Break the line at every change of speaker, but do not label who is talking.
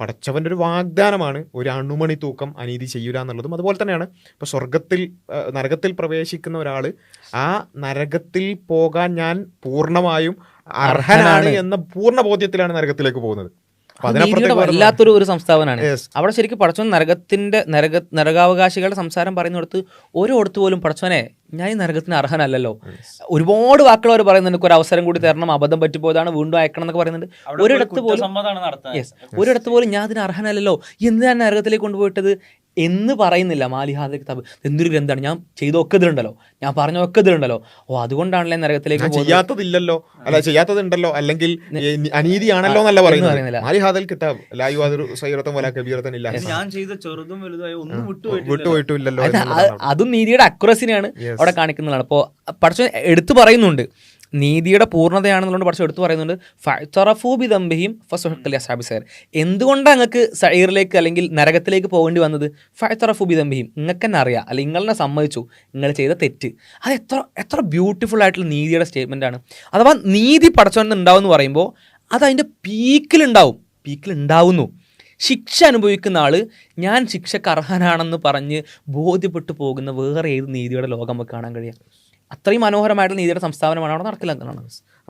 പടച്ചവന്റെ ഒരു വാഗ്ദാനമാണ് ഒരു അണുമണി തൂക്കം അനീതി ചെയ്യൂല എന്നുള്ളതും അതുപോലെ തന്നെയാണ് ഇപ്പോൾ സ്വർഗത്തിൽ നരകത്തിൽ പ്രവേശിക്കുന്ന ഒരാൾ ആ നരകത്തിൽ പോകാൻ ഞാൻ പൂർണമായും അർഹനാണ്. എന്ന പൂർണ ബോധ്യത്തിലാണ് നരകത്തിലേക്ക് പോകുന്നത്
വല്ലാത്തൊരു ഒരു സംസ്ഥാപനാണ്
Yes.
അവിടെ ശരിക്കും പടച്ചോൻ നരകത്തിന്റെ നരക നരകാവകാശികളുടെ സംസാരം പറയുന്നിടത്ത് ഒരിടത്ത് പോലും പടച്ചോനെ ഞാൻ ഈ നരകത്തിന് അർഹനല്ലല്ലോ. ഒരുപാട് വാക്കുകൾ അവർ പറയുന്നുണ്ട്. "എനിക്ക് ഒരു അവസരം കൂടി തരണം. അബദ്ധം പറ്റിപ്പോയതാണ്. വീണ്ടും അയക്കണം എന്നൊക്കെ പറയുന്നുണ്ട്. ഒരിടത്ത് പോലും യെസ് ഒരിടത്ത് പോലും ഞാൻ അതിന് അർഹനല്ലല്ലോ. ഞാൻ നരകത്തിലേക്ക് കൊണ്ടുപോയിട്ടത്? എന്ന് പറയുന്നില്ല. മാലിഹാദ കിതാബ്. എന്തൊരു ഗ്രന്ഥമാണ്? ഞാൻ ചെയ്തൊക്കെ ഇതിലുണ്ടല്ലോ. ഞാൻ പറഞ്ഞൊക്കെ ഇതിലുണ്ടല്ലോ. ഓ അതുകൊണ്ടാണല്ലേ നരകത്തിലേക്ക്
ചെയ്യാത്തതില്ലല്ലോ. അല്ല ചെയ്യാത്തതുണ്ടല്ലോ. അല്ലെങ്കിൽ അനീതിയാണല്ലോ എന്നല്ല പറയുന്നത്. മാലിഹാദൽ കിതാബ്. ലായു അതൊരു സൈറത്തും വല കബീറത്തും ഇല്ല.
ഞാൻ ചെയ്ത ചെറുതും വലുതായ ഒന്നും വിട്ടുപോയിട്ടില്ല
വിട്ടുപോയിട്ടില്ലല്ലോ
അത് അതും നീതിയുടെ അക്യുറസിനെയാണ് അവിടെ കാണിക്കുന്നതാണ്. അപ്പോൾ പഠിച്ച എടുത്തു പറയുന്നുണ്ട്. നീതിയുടെ പൂർണതയാണെന്നുള്ളത് പക്ഷേ എടുത്തു പറയുന്നുണ്ട് ഫറഫൂബി ദംബിയും ഫസുഹക്കലി അസാബി സൈർ. എന്തുകൊണ്ടാണ് നിങ്ങൾക്ക് സൈറിലേക്ക് അല്ലെങ്കിൽ നരകത്തിലേക്ക് പോകേണ്ടി വന്നത്? ഫറഫൂബി ദംബിയും നിങ്ങൾക്ക് തന്നെ അറിയാം. അല്ലെങ്കിൽ നിങ്ങളെന്നെ സമ്മതിച്ചു. നിങ്ങൾ ചെയ്ത തെറ്റ്. അത് എത്ര എത്ര ബ്യൂട്ടിഫുൾ ആയിട്ടുള്ള നീതിയുടെ സ്റ്റേറ്റ്മെന്റ് ആണ്. അഥവാ നീതി പടച്ചോണ്ട് ഉണ്ടാവും എന്ന് പറയുമ്പോൾ അത് അതിന്റെ പീക്കിലുണ്ടാവും പീക്കിലുണ്ടാവുന്നു ശിക്ഷ അനുഭവിക്കുന്ന ആൾ ഞാൻ ശിക്ഷക്ക് അർഹനാണെന്ന് പറഞ്ഞ് ബോധ്യപ്പെട്ടു പോകുന്ന വേറെ ഏത് നീതിയുടെ ലോകം നമുക്ക് കാണാൻ കഴിയാം? അത്രയും മനോഹരമായിട്ടുള്ള നീതിയുടെ സംസ്ഥാപനമാണ് അവിടെ നടക്കില്ല എന്നാണ്.